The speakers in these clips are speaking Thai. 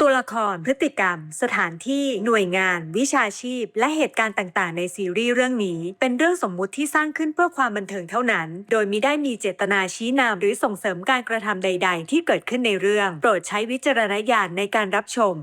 ตัวละครพฤติกรรม สถานที่หน่วยงาน วิชาชีพ และเหตุการณ์ต่างๆ ในซีรีส์เรื่องนี้ เป็นเรื่องสมมุติที่สร้างขึ้นเพื่อความบันเทิงเท่านั้น โดยมิได้มีเจตนาชี้นำหรือส่งเสริมการกระทำใด ๆ ที่เกิดขึ้นในเรื่อง โปรดใช้วิจารณญาณในการรับชม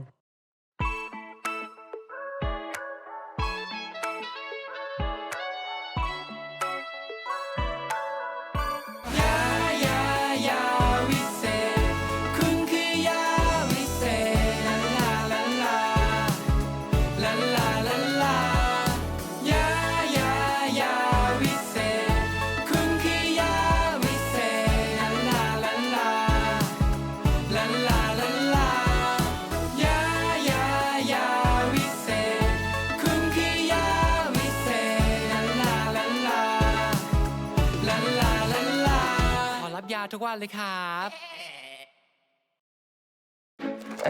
วันเลยครับ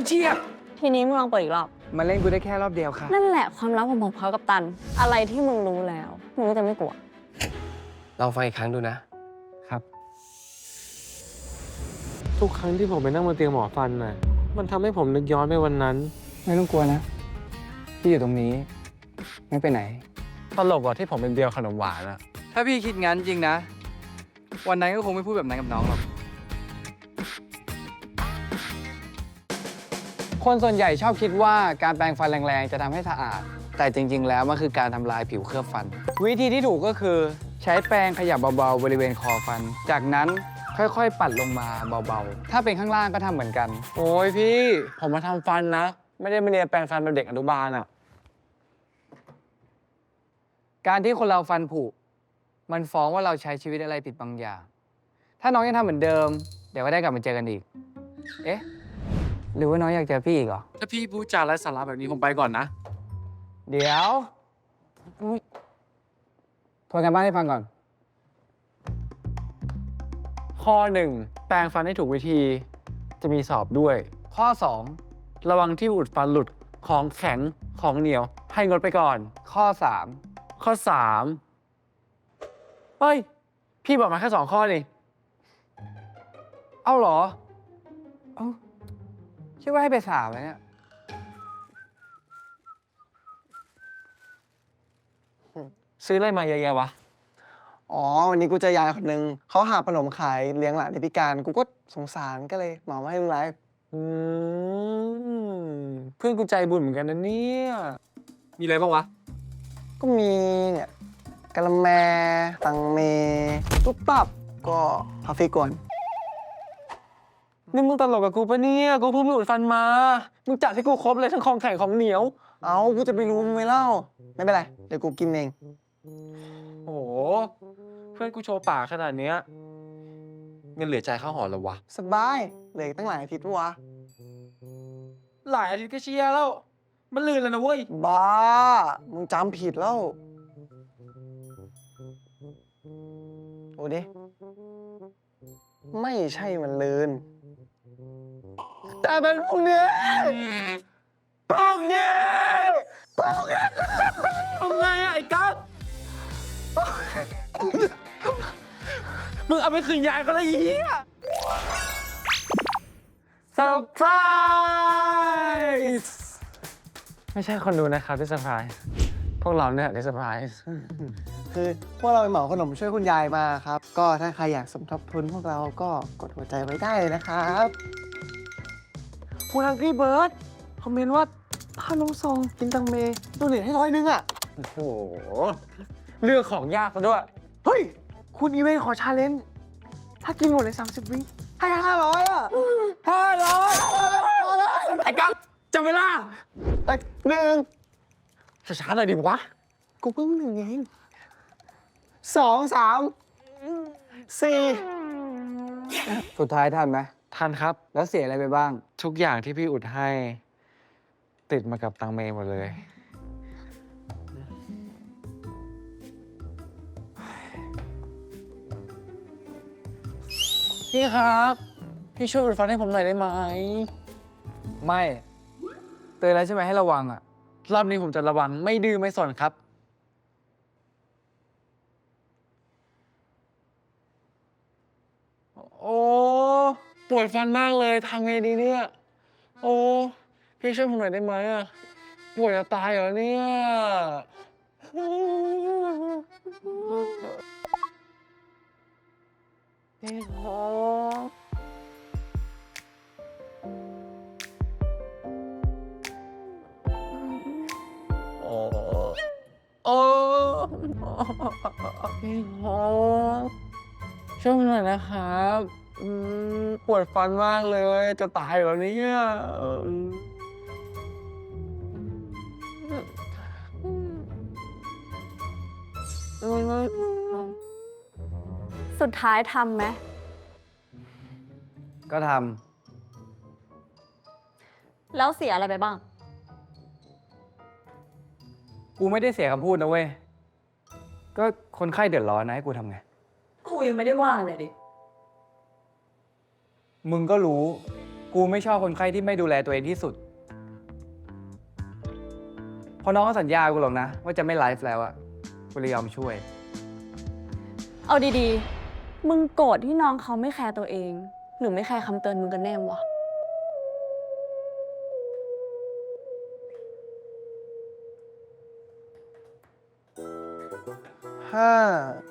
เชียบทีนี้มึงลองเปิดอีกรอบ มาเล่นกูได้แค่รอบเดียวค่ะ นั่นแหละความลับของผมเขากับตัน อะไรที่มึงรู้แล้ว มึงก็จะไม่กลัว ลองฟังอีกครั้งดูนะ ครับ ทุกครั้งที่ผมไปนั่งบนเตียงหมอฟันน่ะ มันทำให้ผมนึกย้อนไปวันนั้น ไม่ต้องกลัวนะ พี่อยู่ตรงนี้ ไม่ไปไหน ตลกกว่าที่ผมเป็นเดียวขนมหวานอะถ้าพี่คิดงั้นจริงนะ วันนั้นก็คงไม่พูดแบบนั้นกับน้องหรอก คนส่วนใหญ่ชอบคิดว่าการแปรงฟันแรงๆ จะทำให้สะอาด แต่จริง ๆ แล้วมันคือการทำลายผิวเคลือบฟัน วิธีที่ถูกก็คือใช้แปรงขยับเบาๆ บริเวณคอฟัน จากนั้นค่อยๆ ปัดลงมาเบาๆ ถ้าเป็นข้างล่างก็ทำเหมือนกัน โอ้ยพี่ ผมมาทำฟันนะ ไม่ได้มาเรียนแปรงฟันเป็นเด็กอนุบาลอะการที่คนเราฟันผุ มันฟ้องว่าเราใช้ชีวิตอะไรผิดบางอย่าง ถ้าน้องยังทำเหมือนเดิม เดี๋ยวก็ได้กลับมาเจอกันอีก เอ๊ะ หรือว่าน้องอยากเจอพี่อีกเหรอ ถ้าพี่พูดจาไร้สาระแบบนี้ผมไปก่อนนะ เดี๋ยวอุ๊ยทวนกันบ้านให้ฟังก่อน ข้อหนึ่งแปรงฟันให้ถูกวิธีจะมีสอบด้วย ข้อ ระวังที่อุดฟันหลุดของแข็งของเหนียว ให้งดไปก่อน 2 ข้อ ข้อสาม เฮ้ย พี่บอกมาแค่สองข้อนี่3เอ้าเหรอ เอ้าคิดว่าให้ไปสามเลยเนี่ยซื้ออะไรมาเยอะแยะวะ อ๋อ วันนี้กูเจอยายคนหนึ่งเขาหาขนมขายเลี้ยงหลานที่พิการ กูก็สงสารก็เลยเหมามาให้มึงไลฟ์อืมเพื่อนกูใจบุญเหมือนกันนะเนี่ย มีอะไรบ้างวะ ก็มีเนี่ย กะละแม ตังเมตุ๊บตับ ก็พาฟิกวนนี่มึงตลกกับกูปะเนี่ย กูเพิ่งไปอุดฟันมา มึงจัดให้กูครบเลยทั้งของแข็งของเหนียว เอากูจะไปรู้มึงไหมเล่า ไม่เป็นไร เดี๋ยวกูกินเอง โอ้โห เพื่อนกูโชว์ปากขนาดเนี้ยเงินเหลือใจข้าวหอแล้ววะ สบายเหลืออกตั้งหลายอาทิตย์ปะวะ หลายอาทิตย์ก็เชียร์แล้ว มันลื่นแล้วนะเว้ย บ้า มึงจำผิดแล้ว โอ้ดิ ไม่ใช่มันลืน แต่เป็นพวกเนี้ยพวกเนี้ยพวกเนี้ยทำไงอะไอ้กั๊กมึงเอาไปคืนยายก็ได้ยี่เซอร์ไพรส์ไม่ใช่คนดูนะครับที่เซอร์ไพรส์พวกเราเนี่ยที่เซอร์ไพรส์ คือพวกเราไปเหมาขนมช่วยคุณยายมาครับ ก็ถ้าใครอยากสมทบทุนพวกเราก็กดหัวใจไว้ได้เลยนะครับคุณอังกี้เบิร์ดคอมเมนต์ว่าถ้าน้องซองกินตังเมตัวเหรียญให้ร้อยนึงอะ โอ้โห เลือกของยากซะด้วย เฮ้ย คุณอีเวนต์ขอชาเลนจ์ถ้ากินหมดใน30 วิให้ห้าร้อยอะห้าร้อยไอ้กั๊กจำเวลาแต่หนึ่งช้าๆหน่อยดิวะ กูเพิ่งหนึ่งเอง สองสามสี่สุดท้ายทันไหม ทันครับ แล้วเสียอะไรไปบ้าง ทุกอย่างที่พี่อุดให้ ติดมากับตังเมหมดเลย พี่ครับ พี่ช่วยอุดฟันให้ผมหน่อยได้ไหม ไม่ เตือนแล้วใช่ไหมให้ระวังอะ รอบนี้ผมจะระวังไม่ดื้อไม่สนครับ โอ้ปวดฟันมากเลยทำไงดีเนี่ย โอ้พี่ช่วยผมหน่อยได้ไหมอะปวยจะตายเหรอเนี่ยพี่ขอโอ้โอ้พี่ขอ ช่วยผมหน่อยนะครับอืมปวดฟันมากเลย จะตายแล้วเนี่ยอืมสุดท้ายทำไหม ก็ทแล้วเสียอะไรไปบ้างำกูไม่ได้เสียคำพูดนะเว้ย ก็คนไข้เดือดร้อนนะให้กูทำไงกู ยังไม่ได้ว่าเลยดิ มึงก็รู้ กูไม่ชอบคนไข้ที่ไม่ดูแลตัวเองที่สุดพอน้องเขาสัญญากูหรอกนะ ว่าจะไม่ไลฟ์แล้วอะกูเลยยอมช่วย เอาดีๆ มึงโกรธที่น้องเขาไม่แคร์ตัวเอง หรือไม่แคร์คำเตือนมึงกันแน่วะ ห้าอืม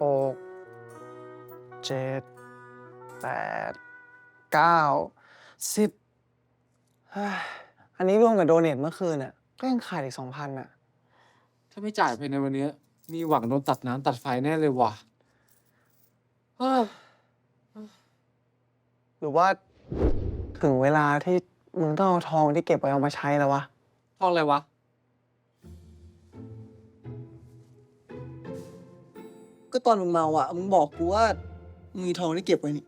หกเจ็ดแปดเก้าสิบเฮ้ยอันนี้รวมกับโดเนทเมื่อคืนอะ ก็ยังขาดอีกสองพันอะ ถ้าไม่จ่ายไปในวันนี้มีหวังโดนตัดน้ำตัดไฟแน่เลยว่ะเอ้อหรือว่าถึงเวลาที่มึงต้องเอาทองที่เก็บไว้เอามาใช้แล้ววะ ทองอะไรวะ ก็ตอนมึงเมาอะมึงบอกกูว่ามึงมีทองที่เก็บไว้นี่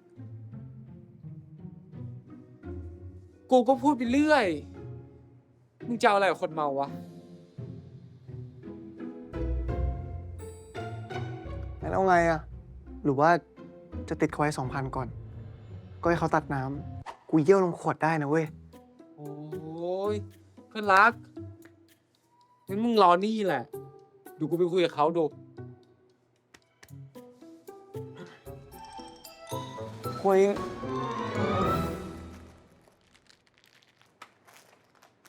กูก็พูดไปเรื่อย มึงจะเอาอะไรกับคนเมาวะแล้วไงอะหรือว่าจะติดเขาไว้สองพันก่อน ก็ให้เขาตัดน้ำกูเยี่ยวลงขวดได้นะเว้ย โอ้ยเพื่อนรักงั้นมึงรอนี่แหละดูกูไปคุยกับเขาดู คุย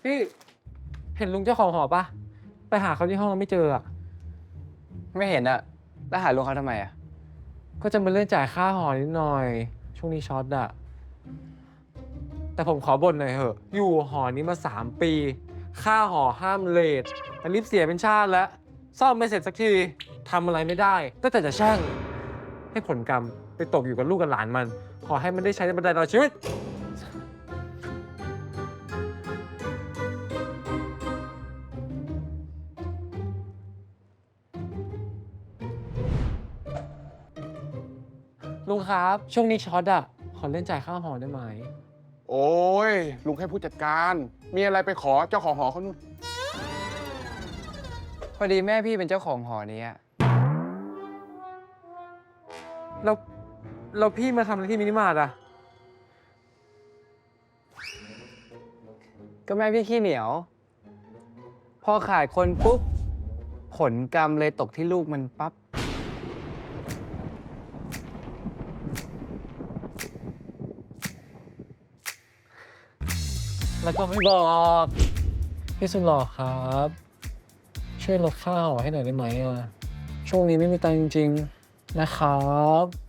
พี่ เห็นลุงเจ้าของหอปะไปหาเขาที่ห้องไม่เจออะไม่เห็นอะแล้วหาลุงเขาทำไมอะก็จะมาเลื่อนจ่ายค่าหอนิดหน่อย ช่วงนี้ช็อตอะแต่ผมขอบ่นหน่อยเหอะ อยู่หอนี้มาสามปี ค่าหอห้ามเลทแต่รีบเสียเป็นชาติแล้ว ซ่อมไม่เสร็จสักทีทำอะไรไม่ได้ก็แต่จะแช่งให้ผลกรรมไป ตกอยู่กับลูกกับหลานมัน ขอให้มันได้ใช้ในบรรดาตลอดชีวิต ลุงครับ ช่วงนี้ช็อตอะขอเล่นจ่ายค่าหอได้ไหม โอ้ย ลุงให้ผู้จัดการ มีอะไรไปขอเจ้าของหอเขานู่นพอดีแม่พี่เป็นเจ้าของหอนี้อะแล้ว แล้วพี่มาทำอะไรที่มินิมาร์ทอะก็แม่พี่ขี้เหนียว พอขาดคนปุ๊บ ผลกรรมเลยตกที่ลูกมันปั๊บ แล้วก็ไม่บอก พี่สุดหล่อครับ ช่วยลดค่าหอให้หน่อยได้ไหมอะช่วงนี้ไม่มีตังค์จริงๆ นะครับ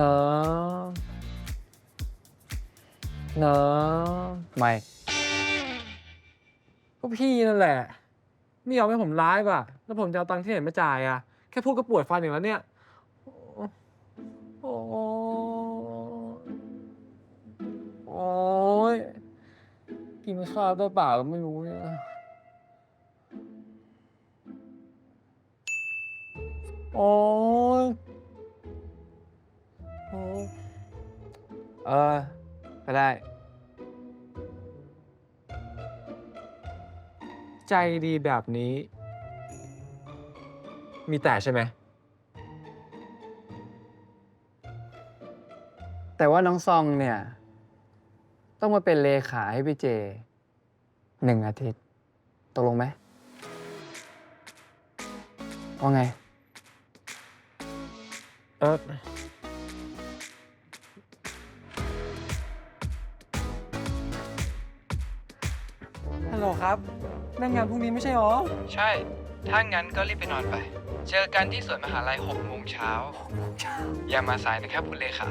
นะนะไม่ก็พี่นั่นแหละ ไม่ยอมให้ผมไลฟ์อะแล้วผมจะเอาตังค์ที่ไหนมาจ่ายอะแค่พูดก็ปวดฟันอย่างแล้วเนี่ยโอ้โอ้ยกินข้าวได้เปล่าก็ไม่รู้เนี่ยโอ้ เออ ก็ได้ ใจดีแบบนี้ มีแต่ใช่ไหม แต่ว่าน้องซองเนี่ย ต้องมาเป็นเลขาให้พี่เจหนึ่งอาทิตย์ตกลงไหมว่าไง เออ ครับนั่งงานพรุ่งนี้ไม่ใช่หรอ ใช่ ถ้างั้นก็รีบไปนอนไป เจอกันที่สวนมหาลัย6โมงเช้า อย่ามาสายนะครับคุณเลขา